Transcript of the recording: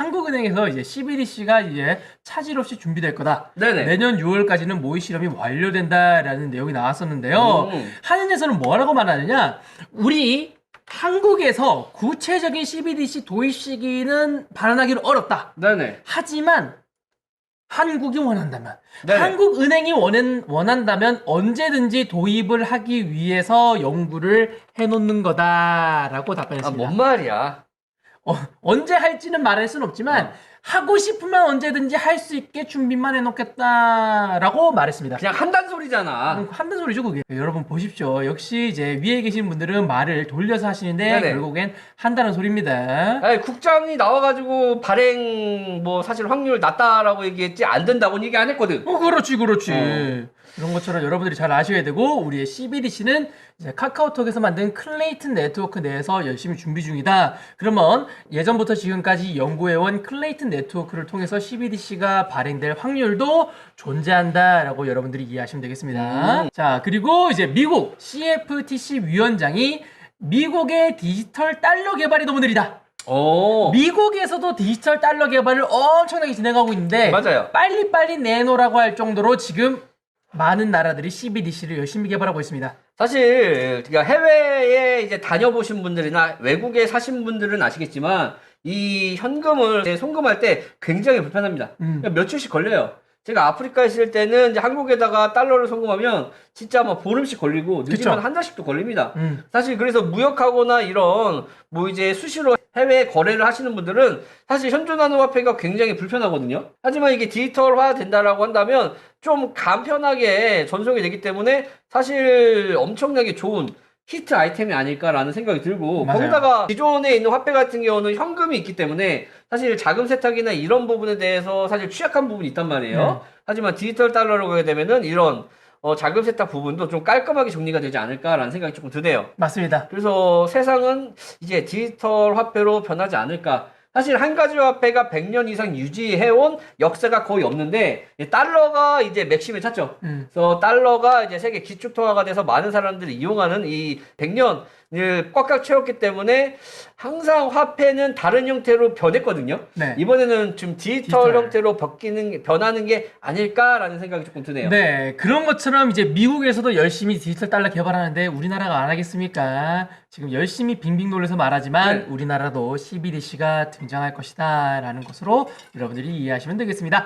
한국은행에서 이제 CBDC가 이제 차질 없이 준비될 거다. 네네. 내년 6월까지는 모의 실험이 완료된다라는 내용이 나왔었는데요. 음. 한은에서는 뭐라고 말하느냐? 우리 한국에서 구체적인 CBDC 도입 시기는 발언하기는 어렵다. 네네. 하지만 한국이 원한다면, 네네. 한국은행이 원한, 원한다면 언제든지 도입을 하기 위해서 연구를 해놓는 거다라고 아, 답변했습니다. 뭔 말이야. 어, 언제 할지는 말할 수는 없지만 어. 하고 싶으면 언제든지 할 수 있게 준비만 해놓겠다라고 말했습니다. 그냥 한단 소리잖아. 음, 한단 소리죠 그게 여러분 보십시오 역시 이제 위에 계신 분들은 말을 돌려서 하시는데 네네. 결국엔 한다는 소리입니다 아니, 국장이 나와가지고 발행 뭐 사실 확률 낮다라고 얘기했지 안 된다고는 얘기 안 했거든. 어 그렇지 그렇지 어. 그런 것처럼 여러분들이 잘 아셔야 되고 우리의 CBDC는 이제 카카오톡에서 만든 클레이튼 네트워크 내에서 열심히 준비 중이다 그러면 예전부터 지금까지 연구해온 클레이튼 네트워크를 통해서 CBDC가 발행될 확률도 존재한다라고 여러분들이 이해하시면 되겠습니다 음. 자 그리고 이제 미국 CFTC 위원장이 미국의 디지털 달러 개발이 너무 느리다 오. 미국에서도 디지털 달러 개발을 엄청나게 진행하고 있는데 맞아요. 빨리빨리 내놓으라고 할 정도로 지금 많은 나라들이 CBDC를 열심히 개발하고 있습니다. 사실 그러니까 해외에 이제 다녀보신 분들이나 외국에 사신 분들은 아시겠지만 이 현금을 이제 송금할 때 굉장히 불편합니다. 음. 그러니까 며칠씩 걸려요. 제가 아프리카에 있을 때는 이제 한국에다가 달러를 송금하면 진짜 막 보름씩 걸리고 늦으면 그쵸. 한 달씩도 걸립니다. 음. 사실 그래서 무역하거나 이런 뭐 이제 수시로 해외 거래를 하시는 분들은 사실 현존하는 화폐가 굉장히 불편하거든요. 하지만 이게 디지털화 된다라고 한다면 좀 간편하게 전송이 되기 때문에 사실 엄청나게 좋은 히트 아이템이 아닐까라는 생각이 들고 맞아요. 거기다가 기존에 있는 화폐 같은 경우는 현금이 있기 때문에 사실 자금 세탁이나 이런 부분에 대해서 사실 취약한 부분이 있단 말이에요. 하지만 디지털 달러로 가게 되면은 이런 어, 자금 세탁 부분도 좀 깔끔하게 정리가 되지 않을까라는 생각이 조금 드네요. 맞습니다. 그래서 세상은 이제 디지털 화폐로 변하지 않을까. 사실 한 가지 화폐가 100년 이상 유지해온 역사가 거의 없는데 이 달러가 이제 맥심에 찼죠. 음. 그래서 달러가 이제 세계 기축 통화가 돼서 많은 사람들이 이용하는 이 100년을 꽉꽉 채웠기 때문에 항상 화폐는 다른 형태로 변했거든요. 네. 이번에는 좀 디지털, 디지털. 형태로 바뀌는 게- 변하는 게 아닐까라는 생각이 조금 드네요. 네, 그런 것처럼 이제 미국에서도 열심히 디지털 달러 개발하는데 우리나라가 안 하겠습니까? 지금 열심히 빙빙 돌려서 말하지만 네. 우리나라도 CBDC가 등장할 것이다 라는 것으로 여러분들이 이해하시면 되겠습니다.